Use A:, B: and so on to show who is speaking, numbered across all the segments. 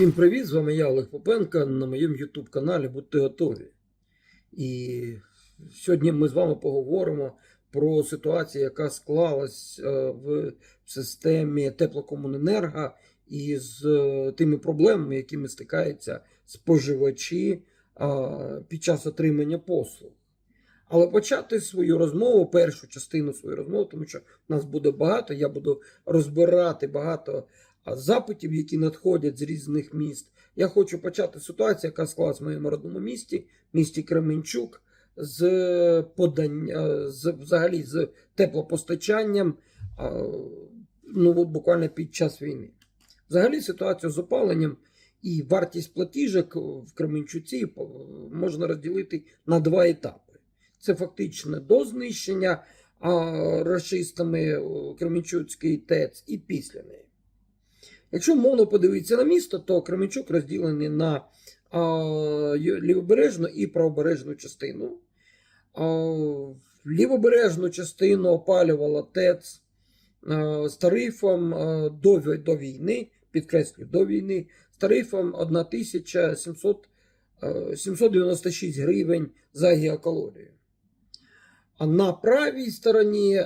A: Всім привіт! З вами я Олег Попенко на моєму YouTube каналі Будьте готові. І сьогодні ми з вами поговоримо про ситуацію, яка склалась е, в системі теплокомуненерго і з е, тими проблемами, якими стикаються споживачі е, під час отримання послуг. Але почати свою розмову, першу частину своєї розмови, тому що нас буде багато, я буду розбирати багато запитів, які надходять з різних міст. Я хочу почати ситуацію, яка склалась в моєму родному місті, місті Кременчук, з подання, з взагалі з теплопостачанням, ну от буквально під час війни. Взагалі ситуацію з опаленням і вартість платіжок в Кременчуці можна розділити на два етапи. Це фактично до знищення а, рашистами о, ТЕЦ і після неї. Якщо мовно подивитися на місто, то Кременчук розділений на а, лівобережну і правобережну частину. А, лівобережну частину опалювала ТЕЦ а, з тарифом а, до, до війни, підкреслюю, до війни, з тарифом 1700, е, 796 гривень за гігакалорію. А на правій стороні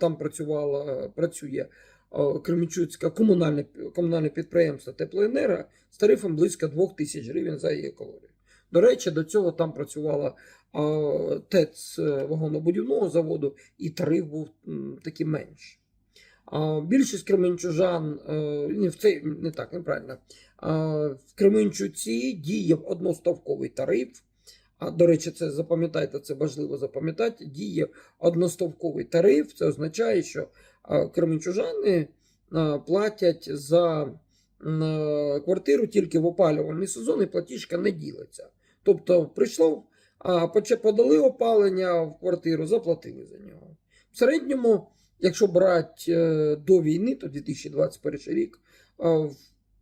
A: там працювала, працює е, комунальне, комунальне підприємство Теплоенерго з тарифом близько 2000 гривень за гігакалорію. До речі, до цього там працювала ТЕЦ е, вагонобудівного заводу, і тариф був такий менший. Більшість кременчужан, е, ні, в цей не так, неправильно. В Кременчуці діє одноставковий тариф. А, до речі, це запам'ятайте, це важливо запам'ятати. Діє одноставковий тариф. Це означає, що кременчужани платять за квартиру тільки в опалювальний сезон, і платіжка не ділиться. Тобто, прийшло, подали опалення в квартиру, заплатили за нього. В середньому, якщо брати е, до війни, то 2021 рік, в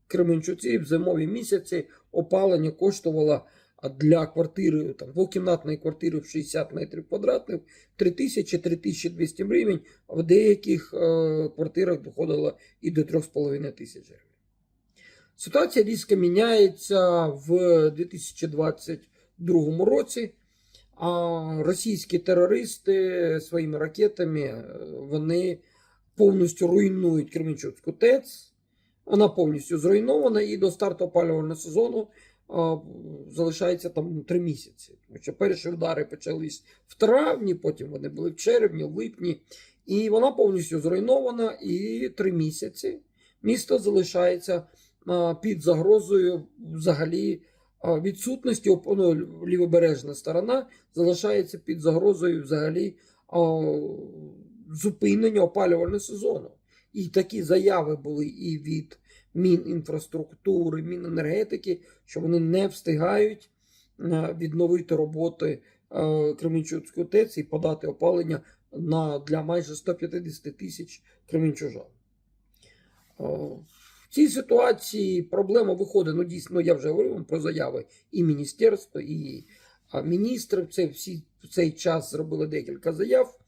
A: Кременчуці в зимові місяці опалення коштувало а для квартири, там, двокімнатної квартири в 60 метрів квадратних 3000-3200 гривень, а в деяких е, квартирах доходило і до 3,5 тисяч гривень. Ситуація різко міняється в 2022 році. А російські терористи своїми ракетами е, вони повністю руйнують Кременчуцьку ТЕЦ. Вона повністю зруйнована і до старту опалювального сезону залишається там три місяці. Тому що перші удари почались в травні, потім вони були в червні, в липні. І вона повністю зруйнована, і три місяці місто залишається під загрозою взагалі відсутності ну, лівобережна сторона залишається під загрозою взагалі а, зупинення опалювального сезону. І такі заяви були і від Мінінфраструктури, Міненергетики, що вони не встигають е, відновити роботи е, Кременчуцької ТЕЦ і подати опалення на, для майже 150 тисяч кременчужан. Е, В цій ситуації проблема виходить, ну дійсно, я вже говорив про заяви і міністерства, і міністрів. Це всі в цей час зробили декілька заяв.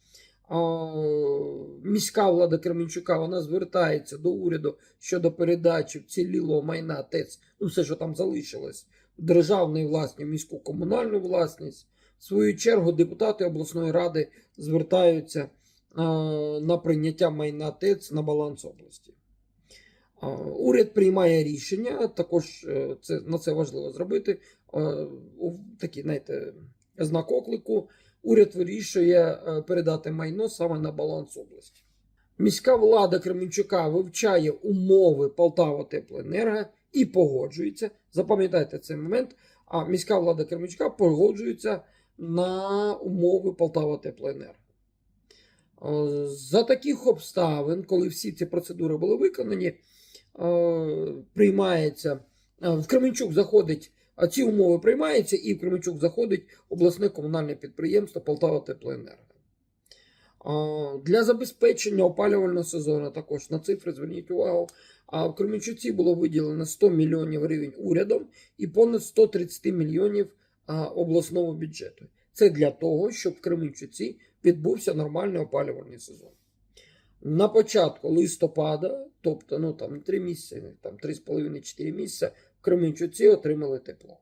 A: Міська влада Кременчука вона звертається до уряду щодо передачі вцілілого майна ТЕЦ, ну все, що там залишилось, державної власність, міську комунальну власність. В свою чергу депутати обласної ради звертаються на прийняття майна ТЕЦ на баланс області. Уряд приймає рішення, також е, це, на це важливо зробити. е, Такий, знаєте, знак оклику. Уряд вирішує е, передати майно саме на баланс області. Міська влада Кременчука вивчає умови Полтава Теплоенерго і погоджується. Запам'ятайте цей момент. А міська влада Кременчука погоджується на умови Полтава Теплоенерго. Е, За таких обставин, коли всі ці процедури були виконані, е, приймається в Кременчук заходить, а ці умови приймаються, і в Кременчук заходить обласне комунальне підприємство Полтава Теплоенерго. Для забезпечення опалювального сезону також на цифри зверніть увагу. А в Кременчуці було виділено 100 мільйонів гривень урядом і понад 130 мільйонів обласного бюджету. Це для того, щоб в Кременчуці відбувся нормальний опалювальний сезон. на початку листопада, тобто ну, там, 3 місяці, там 3,5-4 місяці, Кременчуці отримали тепло.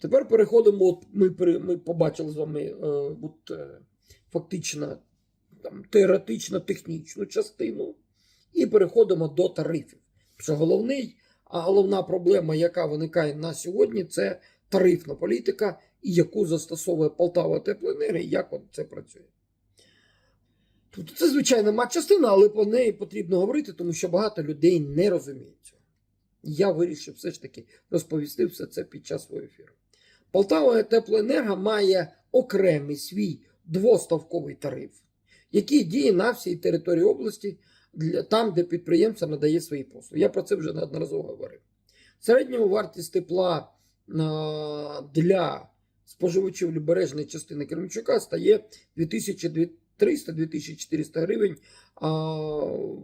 A: Тепер переходимо. От ми, ми побачили з вами е, от, е, фактично там, теоретично технічну частину, і переходимо до тарифів. Що головний, а головна проблема, яка виникає на сьогодні, це тарифна політика, і яку застосовує Полтава Теплоенергія, як от це працює. Тобто це звичайна матчастина, але по неї потрібно говорити, тому що багато людей не розуміють цього. Я вирішив все ж таки розповісти все це під час свого ефіру. Полтава Теплоенерго має окремий свій двоставковий тариф, який діє на всій території області, там, де підприємство надає свої послуги. Я про це вже неодноразово говорив. Середньому вартість тепла для споживачів лібережної частини Кременчука стає 2300-2400 гривень,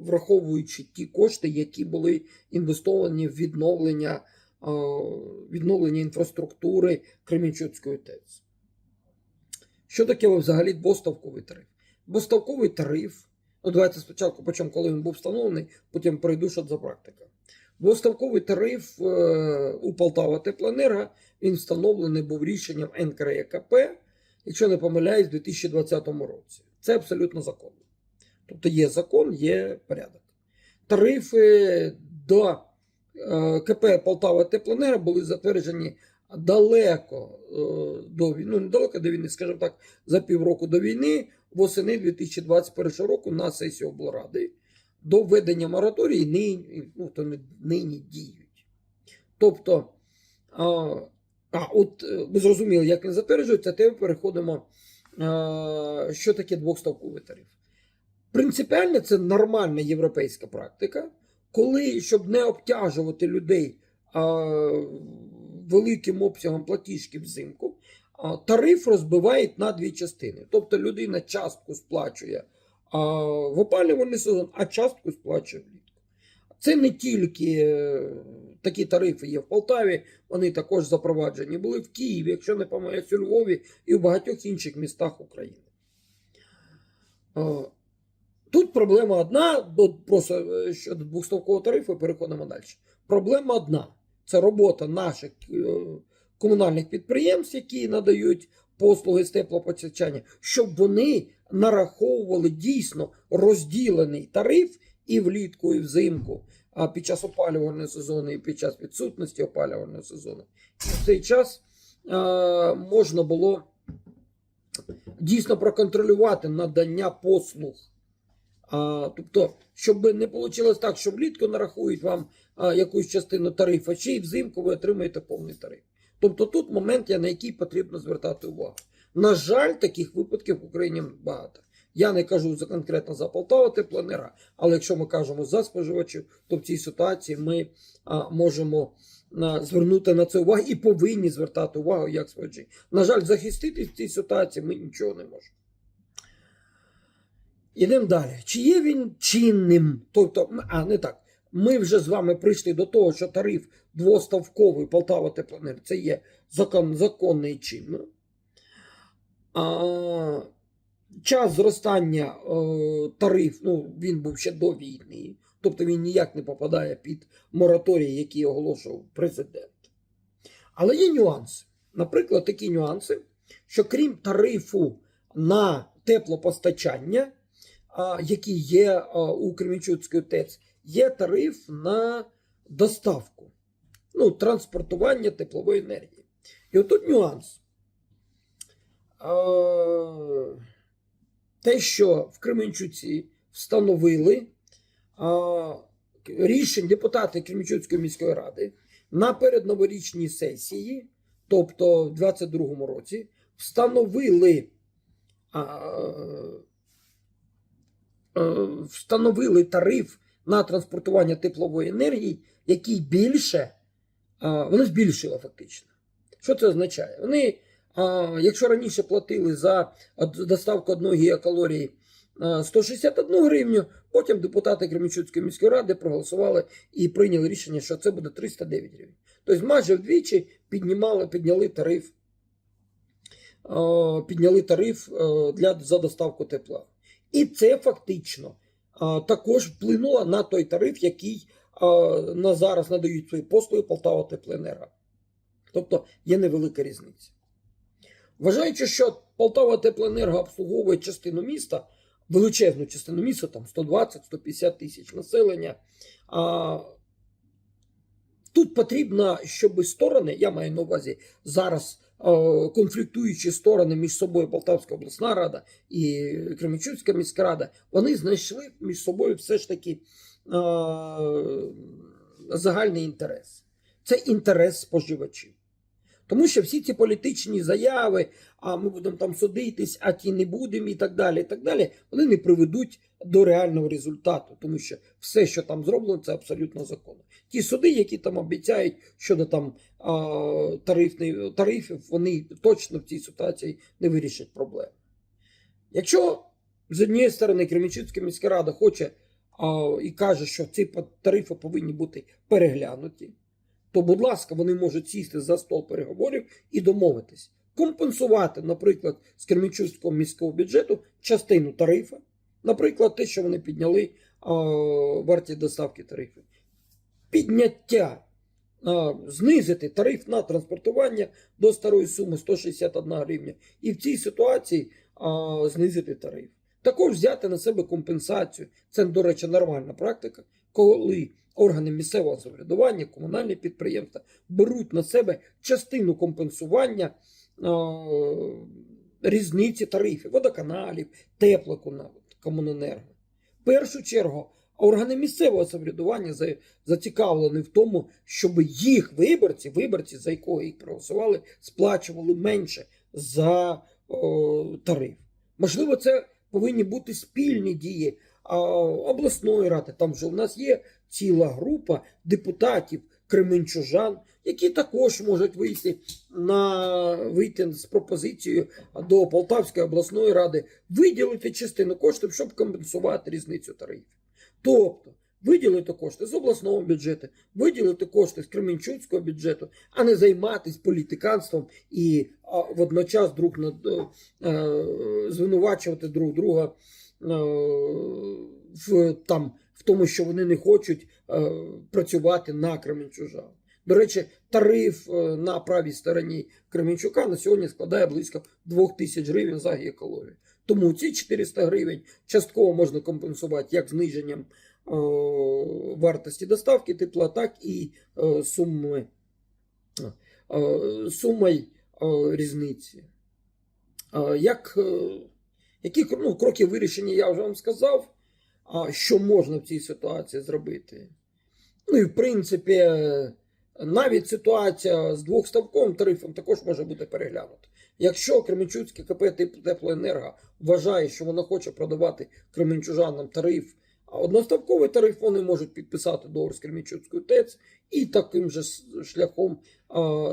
A: враховуючи ті кошти, які були інвестовані в відновлення, відновлення інфраструктури Кременчуцької ТЕЦ. Що таке взагалі двоставковий тариф? Двоставковий тариф. Ну, давайте спочатку почнемо, коли він був встановлений, потім пройду, що за практика. Двоставковий тариф е, у Полтава Теплоенерго він встановлений був рішенням НКРЕКП, якщо не помиляюсь, у 2020 році. Це абсолютно законно. Тобто є закон, є порядок. Тарифи до е, КП Полтава Теплоенерго були затверджені далеко е, до війни, ну недалеко до війни, скажімо так, за півроку до війни, восени 2021 року на сесії облради до введення мораторії нині, ну, то не- нині діють. Тобто, а, а от е, ви зрозуміли, як він затверджується, тепер переходимо, що таке двохставковий тариф. Принципіально це нормальна європейська практика, коли, щоб не обтяжувати людей великим обсягом платіжки взимку, тариф розбивають на дві частини. Тобто людина частку сплачує в опалювальний сезон, а частку сплачує влітку. Це не тільки е, такі тарифи є в Полтаві, вони також запроваджені були в Києві, якщо не помиляюсь, у Львові і в багатьох інших містах України. Тут проблема одна, просто е, щодо двохставкового тарифу переходимо далі. Проблема одна це робота наших е, комунальних підприємств, які надають послуги з теплопостачання, щоб вони нараховували дійсно розділений тариф і влітку, і взимку, а під час опалювального сезону, і під час відсутності опалювального сезону. І в цей час е, можна було дійсно проконтролювати надання послуг. А, тобто, щоб не вийшло так, що влітку нарахують вам а, якусь частину тарифу, ще й взимку ви отримаєте повний тариф. Тобто тут момент, на який потрібно звертати увагу. На жаль, таких випадків в Україні багато. Я не кажу за конкретно за Полтава теплоенерго, але якщо ми кажемо за споживачів, то в цій ситуації ми а, можемо а, звернути на це увагу і повинні звертати увагу як споживачі. На жаль, захистити в цій ситуації ми нічого не можемо. Ідемо далі. Чи є він чинним? Тобто, а не так. Ми вже з вами прийшли до того, що тариф двоставковий Полтава Теплоенерго це є закон, законний і чинно. А, час зростання е, тариф, ну, він був ще до війни, тобто він ніяк не попадає під мораторій, який оголошував президент. Але є нюанси. Наприклад, такі нюанси, що крім тарифу на теплопостачання, який є у Кременчуцької ТЕЦ, є тариф на доставку, ну, транспортування теплової енергії. І отут нюанс. А, те, що в Кременчуці встановили а, рішень депутати Кременчуцької міської ради на передноворічній сесії, тобто в 22-му році, встановили. А, е, встановили тариф на транспортування теплової енергії, який більше, а, вони збільшили фактично. Що це означає? Вони, а, якщо раніше платили за доставку одної гігакалорії 161 гривню, потім депутати Кременчуцької міської ради проголосували і прийняли рішення, що це буде 309 гривень. Тобто майже вдвічі піднімали, підняли тариф, підняли тариф для, за доставку тепла. І це фактично також вплинуло на той тариф, який на зараз надають свої послуги Полтава Теплоенерго. Тобто є невелика різниця. Вважаючи, що Полтава Теплоенерго обслуговує частину міста, величезну частину міста, там 120-150 тисяч населення. А, тут потрібно, щоб сторони, я маю на увазі зараз конфліктуючі сторони між собою Полтавська обласна рада і Кременчуцька міська рада, вони знайшли між собою все ж таки загальний інтерес. Це інтерес споживачів. Тому що всі ці політичні заяви, а ми будемо там судитись, а ті не будемо, і так далі, і так далі, вони не приведуть до реального результату, тому що все, що там зроблено, це абсолютно законно. Ті суди, які там обіцяють щодо там а, тарифний, тарифів, вони точно в цій ситуації не вирішать проблеми. Якщо з однієї сторони Кременчуцька міська рада хоче а, і каже, що ці тарифи повинні бути переглянуті, то, будь ласка, вони можуть сісти за стол переговорів і домовитись, компенсувати, наприклад, з Кременчуцького міського бюджету частину тарифу, наприклад, те, що вони підняли вартість доставки тарифів, підняття, знизити тариф на транспортування до старої суми 161 гривня, і в цій ситуації а, знизити тариф. Також взяти на себе компенсацію. Це, до речі, нормальна практика, коли органи місцевого самоврядування, комунальні підприємства беруть на себе частину компенсування різниці тарифів, водоканалів, теплокомуненерго. В першу чергу органи місцевого самоврядування зацікавлені в тому, щоб їх виборці, виборці, за якого їх проголосували, сплачували менше за о, тариф. Можливо, це повинні бути спільні дії обласної ради. Там же у нас є ціла група депутатів кременчужан, які також можуть вийти на вийти з пропозицією до Полтавської обласної ради, виділити частину коштів, щоб компенсувати різницю тарифів. Тобто виділити кошти з обласного бюджету, виділити кошти з Кременчуцького бюджету, а не займатися політиканством і водночас друг на е, звинувачувати друг друга е, в там в тому, що вони не хочуть е, працювати на Кременчужан. До речі, тариф е, на правій стороні Кременчука на сьогодні складає близько 2 тисяч гривень за гієкалорію. Тому ці 400 гривень частково можна компенсувати як зниженням е, вартості доставки тепла, так і е, суми, е, сумою е, різниці. Е, як, е, які ну, кроки вирішення я вже вам сказав, а що можна в цій ситуації зробити. Ну і в принципі, навіть ситуація з двохставковим тарифом також може бути переглянута. Якщо Кременчуцьке КП «Теп- Теплоенерго вважає, що воно хоче продавати кременчужанам тариф, а одноставковий тариф вони можуть підписати договор з Кременчуцькою ТЕЦ і таким же шляхом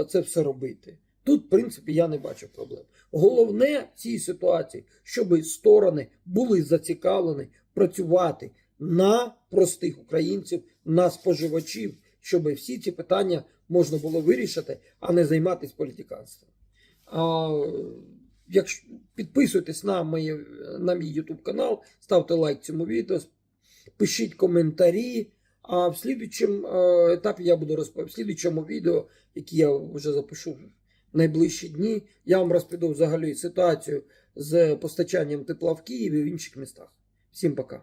A: це все робити. Тут, в принципі, я не бачу проблем. Головне в цій ситуації, щоб сторони були зацікавлені працювати на простих українців, на споживачів, щоб всі ці питання можна було вирішити, а не займатися політиканством. А, якщо підписуйтесь на, моє, на мій YouTube канал, ставте лайк цьому відео, пишіть коментарі. А в слідчому етапі я буду розповідати, в слідчому відео, яке я вже запишу найближчі дні, я вам розповіду взагалі ситуацію з постачанням тепла в Києві і в інших містах. Всім пока.